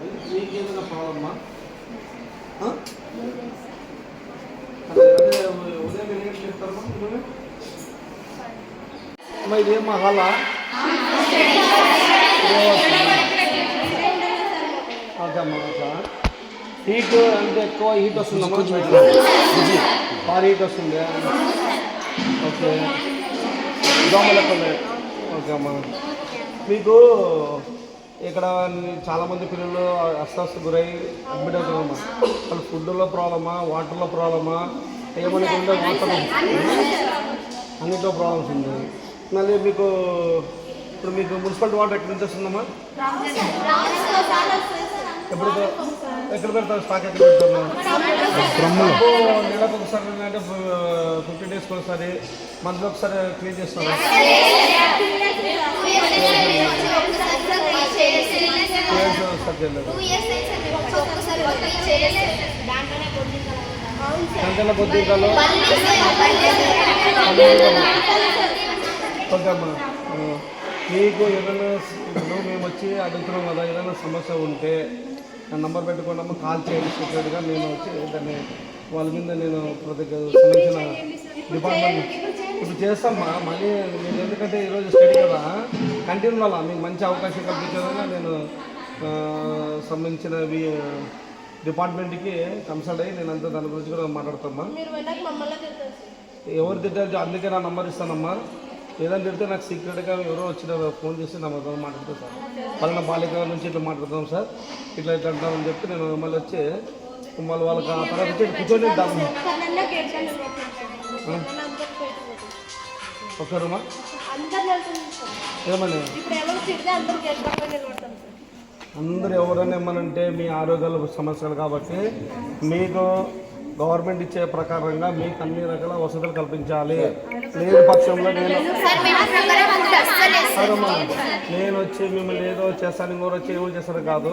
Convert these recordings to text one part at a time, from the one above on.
ఉంది మీకు ఏదైనా ప్రాబ్లమ్మా ఉదయం ఎన్ని గంటలకు చెప్తారమ్మా మీరు అమ్మా ఇదేమ్మా హాలా? అమ్మా అట్లా హీట్ అంటే ఎక్కువ హీట్ వస్తుందమ్మా భారీ హీట్ వస్తుంది. ఓకే. దోమలకు ఓకే అమ్మా. మీకు ఇక్కడ చాలామంది పిల్లలు అస్వస్థ గురై అడ్మిట్ అవుతున్నారమ్మా వాళ్ళు ఫుడ్లో ప్రాబ్లమా వాటర్లో ప్రాబ్లమా ఏమనుకుంటే వాటర్ అన్నిట్లో ప్రాబ్లమ్స్ ఉంది మళ్ళీ మీకు ఇప్పుడు మీకు మున్సిపాలిటీ వాటర్ ఎక్కడి నుంచి వస్తుందమ్మా ఎప్పుడు ఎక్కడ పెడతారు స్టాక్ ఎక్కడ పెడతారు నెలకు ఒకసారి అంటే ఫిఫ్టీ డేస్కి ఒకసారి మంత్లీ ఒకసారి క్లీన్ చేస్తారు క్లీన్ పొద్దుకలో చేయలేదు మీకు ఏదైనా మేము వచ్చి అడుగుతున్నాం కదా ఏదైనా సమస్య ఉంటే నా నంబర్ పెట్టుకోండి అమ్మ కాల్ చేయండి సెక్యూరిటీగా నేను వచ్చి దాన్ని వాళ్ళ మీద నేను ప్రతి సంబంధించిన డిపార్ట్మెంట్ ఇప్పుడు చేస్తామ్మా మళ్ళీ నేను ఎందుకంటే ఈరోజు స్టడీ కదా. కంటిన్యూ అలా మీకు మంచి అవకాశం కల్పించే విధంగా నేను సంబంధించిన డిపార్ట్మెంట్కి కన్సల్ట్ అయ్యి నేను అంతా దాని గురించి కూడా మాట్లాడతామ్మా. ఎవరు తిట్టారు? అందుకే నా నంబర్ ఇస్తానమ్మా. ఏదైనా తిడితే నాకు సీక్రెట్గా ఎవరో వచ్చిన ఫోన్ చేసి నా మొదలు మాట్లాడతాను సార్. పలానా బాలిక నుంచి ఇట్లా మాట్లాడతాం సార్. ఇట్లా ఇట్లా అంటామని చెప్పి నేను మళ్ళీ వచ్చి మళ్ళీ వాళ్ళకి ఆ తర్వాత వచ్చి కూర్చొని దాన్ని ఒకసారమ్మా ఏమని? అందరూ ఎవరైనా ఏమనంటే మీ ఆరోగ్యాల సమస్యలు కాబట్టి మీకు గవర్నమెంట్ ఇచ్చే ప్రకారంగా మీకు అన్ని రకాల వసతులు కల్పించాలి. లేని పక్షంలో నేను సరేమ్మా నేను వచ్చి మిమ్మల్ని ఏదో చేస్తాను ఇంకోరు వచ్చి ఏమో చేస్తాను కాదు.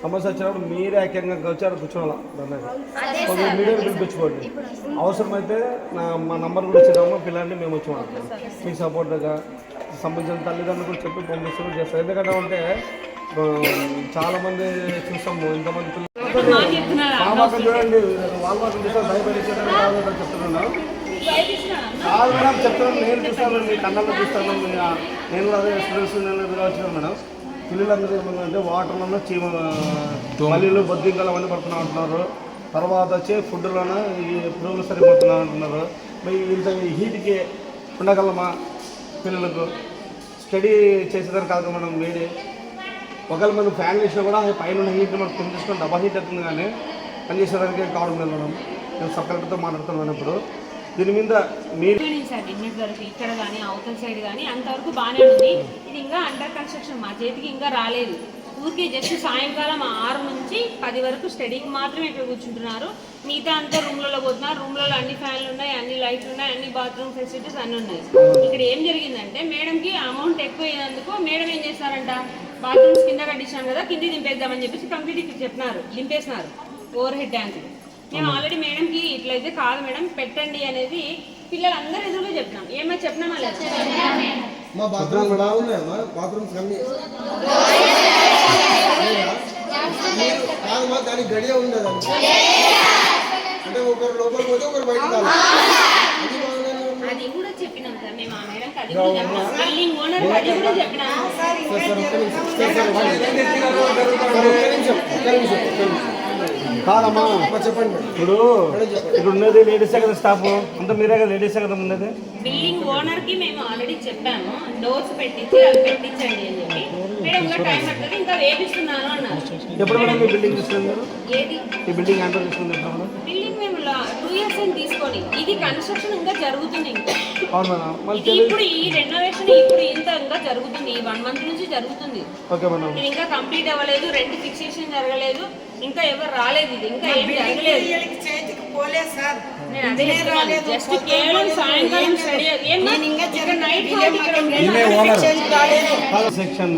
సమస్య వచ్చినప్పుడు మీరే ఐక్యంగా వచ్చారు కూర్చోవాలా? కొంచెం మీడియా పిలిపించుకోండి. అవసరమైతే నా మా నంబర్ కూడా ఇచ్చినాము పిల్లల్ని మేము వచ్చి మాట్లాడతాం. మీకు సపోర్ట్గా సంబంధించిన తల్లిదండ్రులు కూడా చెప్పి పంపిస్తూ చేస్తాం ఎందుకంటే అంటే ఆ, చాలా మంది చూస్తాము ఇంతమంది పిల్లలు. చూడండి వాళ్ళ మాత్రం చూస్తారు భయపడించారు చెప్తున్నాను. కాదు మేడం చెప్తాను నేను చూస్తాను మీ కళ్ళల్లో చూస్తాను. నేను కూడా అదే స్టూడెంట్స్ నేను వచ్చినాను మేడం. పిల్లలందరూ ఏమంటే వాటర్లోనూ చీమ మల్లీలు బొద్దింకలు అవన్నీ పడుతున్నా అంటున్నారు. తర్వాత వచ్చి ఫుడ్లోనూ ఈ పురుగులు సరిపోతున్నా అంటున్నారు. మరి ఇంత హీట్కి ఉండగలమా పిల్లలకు? స్టడీ చేసేదానికి కాదు మనం వేడి ఒకవేళ మనం ఫ్యాన్ వేసినా కూడా అది పైన ఉన్న హీట్ మనం కింద తీసుకొని డబల్ హీట్ అవుతుంది కానీ పని చేసేదానికి కావడం లేదు మేడం. నేను సబ్ కలెక్టర్తో మాట్లాడుతున్నాను ఇప్పుడు దీని మీద మీరు నిన్నటి వరకు ఇక్కడ కానీ అవతల సైడ్ కానీ అంతవరకు బాగానే ఉంది. ఇది ఇంకా అండర్ కన్స్ట్రక్షన్ మా చేతికి ఇంకా రాలేదు. ఊరికే జస్ట్ సాయంకాలం ఆరు నుంచి పది వరకు స్టడీకి మాత్రమే ఇక్కడ కూర్చుంటున్నారు. మిగతా అంతా రూమ్లలో పోతున్నారు. రూమ్లలో అన్ని ఫ్యాన్లు ఉన్నాయి అన్ని లైట్లు ఉన్నాయి అన్ని బాత్రూమ్ ఫెసిలిటీస్ అన్ని ఉన్నాయి. ఇక్కడ ఏం జరిగిందంటే మేడంకి అమౌంట్ ఎక్కువ అయినందుకు మేడం ఏం చేస్తారంట? బాత్రూమ్స్ కింద కట్టించాం కదా కింద దింపేద్దామని చెప్పేసి కంప్లీట్ ఇక్కడ చెప్పినారు దింపేసినారు. ఓవర్ హెడ్ ట్యాంక్ మేము ఆల్రెడీ మేడంకి ఇట్లయితే కాదు మేడం పెట్టండి అనేది పిల్లలందరూ ఎదురుగా చెప్పినాం ఏమో చెప్పినామా లేదా మా బాత్రూమ్స్ బాగున్నాయమ్మా బాత్రూమ్స్ అన్ని కాదమ్మా దానికి గడియ ఉండదు అంటే ఒకరు లోపలికి పోతే ఒకరు బాగున్నాయి అది కూడా చెప్పినాం సార్ మేము ఆ మేడంకి అది కూడా చెప్పినాం బిల్డింగ్ ఓనర్ అది కూడా చెప్పినాం సార్ ఒక్క నిమిషం ఒక్క నిమిషం ఒక్క నిమిషం కాదమ్మా. చెప్పండి. ఇప్పుడు ఇక్కడ ఉన్నది లేడీసే కదా స్టాఫ్ అంతా మీరే కదా లేడీసే కదా ఉన్నది? బిల్డింగ్ ఓనర్కి మేము ఆల్రెడీ చెప్పాము. డోర్స్ పెట్టించి అది పెట్టించండి అని చెప్పి. మేడం ఇంకా టైం పడుతుంది. ఇంకా వేపిస్తున్నాను అన్నారు. ఎప్పుడు మేడం మీ బిల్డింగ్ తీసుకుంది ఈ బిల్డింగ్ ఎంత తీసుకుంది ఎప్పుడు మేడం బిల్డింగ్ మేము టూ ఇయర్స్ అని తీసుకొని ఇది కన్స్ట్రక్షన్ ఇంకా జరుగుతుంది ఇంకా. అవును మేడం. మళ్ళీ ఇది ఇప్పుడు ఈ రెనోవేషన్ ఇప్పుడు ఇంత ఇంకా జరుగుతుంది. ఈ వన్ మంత్ నుంచి జరుగుతుంది. Okay madam. ఇది ఇంకా కంప్లీట్ అవ్వలేదు. రెంట్ ఫిక్సేషన్ జరగలేదు. ఇంకా ఎవరు రాలేదు ఇది. ఇంకా ఏం జరగలేదు. వీళ్ళకి చేతికి పోలేదు సార్. నేను అదే చెప్తున్నాను. జస్ట్ కేవలం సాయంకాలం స్టడీ ఏమన్నా ఇక్కడ నైట్ హాల్ట్ ఇక్కడ ఉండేది. చేంజ్ కాలేదు సెక్షన్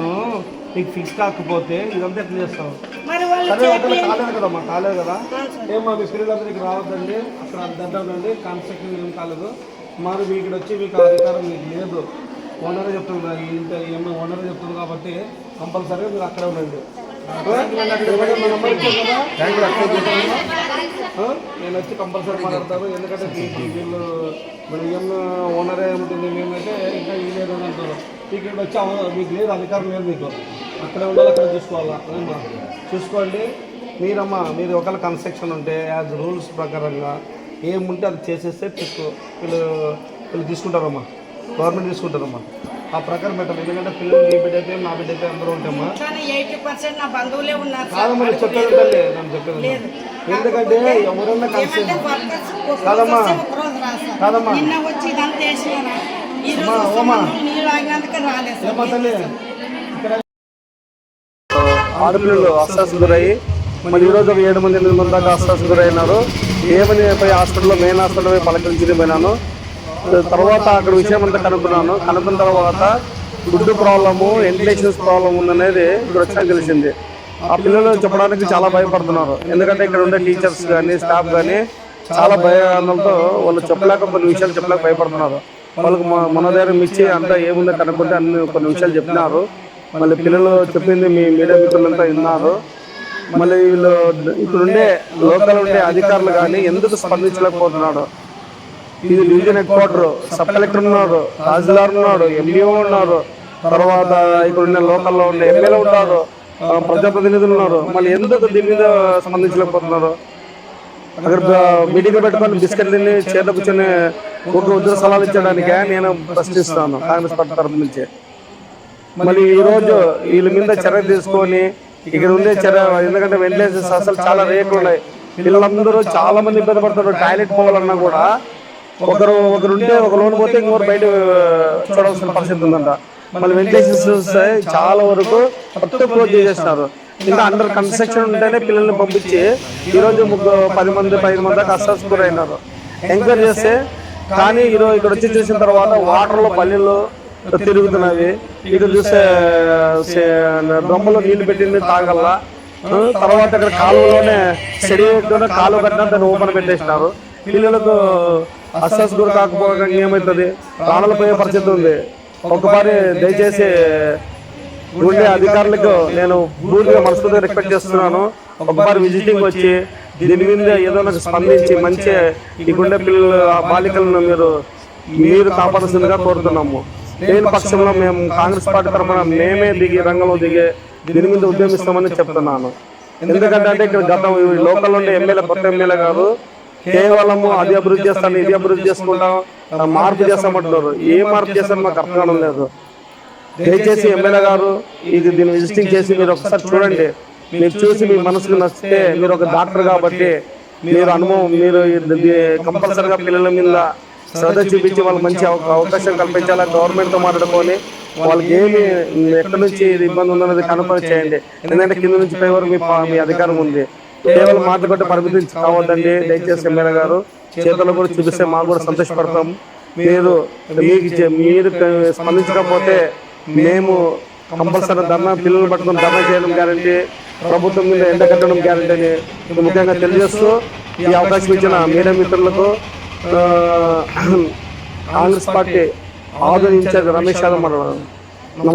ఫిక్స్ కాకపోతే ఇదంతా ఎట్లా చేస్తాం మరి కదమ్మా కాలేదు కదా? ఏమో మీ రావద్దండి అక్కడ దగ్గర ఉండండి కన్స్ట్రక్షన్ ఏం కాలేదు. మరి మీకు ఇక్కడ వచ్చి మీకు అధికారం మీకు లేదు. ఓనరే చెప్తుంది కదా, ఇంత ఏమో ఓనరే చెప్తుంది కాబట్టి కంపల్సరీగా మీరు అక్కడే ఉండండి? నేను వచ్చి కంపల్సరీ మాట్లాడతాను. ఎందుకంటే మీ- మీ వీళ్ళు మన ఏం ఓనరే ఉంటుంది మేమైతే ఇంకా ఇవ్వలేదు అని అంటారు మీకు ఇక్కడ వచ్చి మీకు లేదు అధికారం లేదు మీకు. అక్కడే ఉండాలి అక్కడ చూసుకోవాలా? అదేమ్మా చూసుకోండి. మీరమ్మా మీరు ఒకవేళ కన్స్ట్రక్షన్ ఉంటే యాజ్ రూల్స్ ప్రకారంగా ఏముంటే అది చేసేస్తే తీసుకో వీళ్ళు వీళ్ళు తీసుకుంటారమ్మా. గవర్నమెంట్ తీసుకుంటారమ్మా. ఆ ప్రకారం పెట్టాలి ఎందుకంటే పిల్లలు మీ బిడ్డ అయితే మా బిడ్డ అయితే అందరూ ఉంటామా? నా కాదమ్మా నేను చెప్పేది తల్లి నేను చెప్పేది. ఎందుకంటే ఎవరన్నా కలిసి కాదమ్మా. కాదమ్మా. అమ్మా, వస్తే ఆడపిల్లలు అస్వస్థ గురయ్యి. మరి ఈరోజు ఒక ఏడు మంది ఎనిమిది మంది దాకా అస్వస్థ గురైనారు ఏమని పోయి హాస్పిటల్లో మెయిన్ హాస్పిటల్ పోయి పలకరించి పోయినాను. తర్వాత అక్కడ విషయం అంతా కనుక్కున్నాను. కనుక్కున్న తర్వాత గుడ్డు ప్రాబ్లము వెంటిలేషన్స్ ప్రాబ్లం ఉందనేది ఇక్కడ వచ్చాక తెలిసింది. ఆ పిల్లలు చెప్పడానికి చాలా భయపడుతున్నారు. ఎందుకంటే ఇక్కడ ఉండే టీచర్స్ కానీ స్టాఫ్ కానీ చాలా భయాందోళనతో వాళ్ళు చెప్పలేక కొన్ని విషయాలు చెప్పలేక భయపడుతున్నారు. వాళ్ళకి మన- మనోధైర్యం ఇచ్చి అంతా ఏముందో కనుక్కుంటే అన్ని కొన్ని విషయాలు చెప్పినారు. మళ్ళీ పిల్లలు చెప్పింది మీ మీడియా మిత్రులంతా విన్నారు. మళ్ళీ వీళ్ళు ఇక్కడుండే లోకల్ ఉండే అధికారులు కానీ ఎందుకు స్పందించలేకపోతున్నాడు ఇది division head quarter sub collector ఉన్నారు తహసీల్దార్ ఉన్నాడు ఎంఈఓ ఉన్నారు తర్వాత ఇక్కడుండే లోకల్లో ఉండే ఎమ్మెల్యే ఉన్నారు ప్రజాప్రతినిధులు ఉన్నారు. మళ్ళీ ఎందుకు దీని మీద స్పందించలేకపోతున్నారు? అక్కడ మీటింగ్ పెట్టుకొని బిస్కెట్ తిని చేత కూర్చొని ఒక ఉద్యోగ సలహాలు ఇచ్చడానికే నేను ప్రశ్నిస్తాను కాంగ్రెస్ పార్టీ తరఫు నుంచి. మళ్ళీ ఈ రోజు వీళ్ళ మీద చర్య తీసుకొని ఇక్కడ ఉండే చర్య ఎందుకంటే వెంటిలేషన్స్ అసలు చాలా రేట్లు ఉన్నాయి పిల్లలందరూ చాలా మంది ఇబ్బంది పడుతున్నారు టాయిలెట్ పోవాలన్నా కూడా. ఒకరు ఒకరు ఉంటే ఒక లోన్ పోతే ఇంకొకరు బయట చూడాల్సిన పరిస్థితి ఉందంట. మళ్ళీ వెంటిలేషన్స్ చాలా వరకు మొత్తం క్లోజ్ చేసేస్తున్నారు ఇంకా అండర్ కన్స్ట్రక్షన్ ఉంటేనే పిల్లల్ని పంపించి ఈరోజు ముగ్గురు పది మంది పది మంది దాకా అస్వస్థ అయినారు. ఎంక్వైరీ చేస్తే కానీ ఈరోజు ఇక్కడ వచ్చి చూసిన తర్వాత వాటర్లో పల్లెలు తిరుగుతున్నవి. ఇక్కడ చూస్తే దొమ్మలో నీళ్ళు పెట్టింది తాగల్లా. తర్వాత ఇక్కడ కాలువలోనే చెడి కాలువ కట్టినా దాన్ని ఓపెన్ పెట్టేసినారు. పిల్లలకు అస్సస్ గురి కాకపోవడం ఏమవుతుంది ప్రాణాలు పోయే పరిస్థితి ఉంది. ఒకసారి దయచేసి ఉండే అధికారులకు నేను పూర్తిగా మనస్ఫూర్తిగా రిక్వెస్ట్ చేస్తున్నాను. ఒకసారి విజిటింగ్ వచ్చి దీని మీద ఏదో నాకు స్పందించి మంచి ఈ గుండె పిల్లలు బాలికలను మీరు మీరు కాపాడాల్సిందిగా కోరుతున్నాము. లేని పక్షంలో మేము కాంగ్రెస్ పార్టీ తరఫున మేమే దిగి రంగంలో దిగి దీని మీద ఉద్యమిస్తామని చెప్తున్నాను. ఎందుకంటే అంటే ఇక్కడ గత లోకల్ ఉండే ఎమ్మెల్యే కొత్త ఎమ్మెల్యే గారు కేవలము అది అభివృద్ధి చేస్తాను ఇది అభివృద్ధి చేసుకుంటాం. మార్పు చేస్తామంటున్నారు ఏ మార్పు చేస్తారో మాకు అర్థం కావడం లేదు. దయచేసి ఎమ్మెల్యే గారు ఇది దీన్ని విజిటింగ్ చేసి మీరు ఒకసారి చూడండి. మీరు చూసి మీ మనసుకు నచ్చితే మీరు ఒక డాక్టర్ కాబట్టి మీరు అనుభవం మీరు కంపల్సరిగా పిల్లల మీద శ్రద్ధ చూపించి వాళ్ళకి మంచి అవ- అవకాశం కల్పించాలా? గవర్నమెంట్తో మాట్లాడుకొని వాళ్ళకి ఏమి ఎక్కడి నుంచి ఇది ఇబ్బంది ఉందన్నది కనుక్కొని చేయండి. ఎందుకంటే కింద నుంచి పై వరకు మీ అధికారం ఉంది. కేవలం మాట కొట్టి పరిమితి కావద్దండి. దయచేసి ఎమ్మెల్యే గారు చేతుల్లో కూడా చూపిస్తే మాకు కూడా సంతోషపడతాం. మీరు మీకు మీరు స్పందించకపోతే మేము కంపల్సరీ ధర్నా పిల్లలు పట్టుకుని ధర్నా చేయడం గ్యారంటీ ప్రభుత్వం మీద ఎండ కట్టడం గ్యారంటీ అని ముఖ్యంగా తెలియజేస్తూ ఈ అవకాశం ఇచ్చిన మీడియా మిత్రులకు కాంగ్రెస్ పార్టీ ఇన్ఛార్జ్ రమేష్ యాదవ్ నమస్తే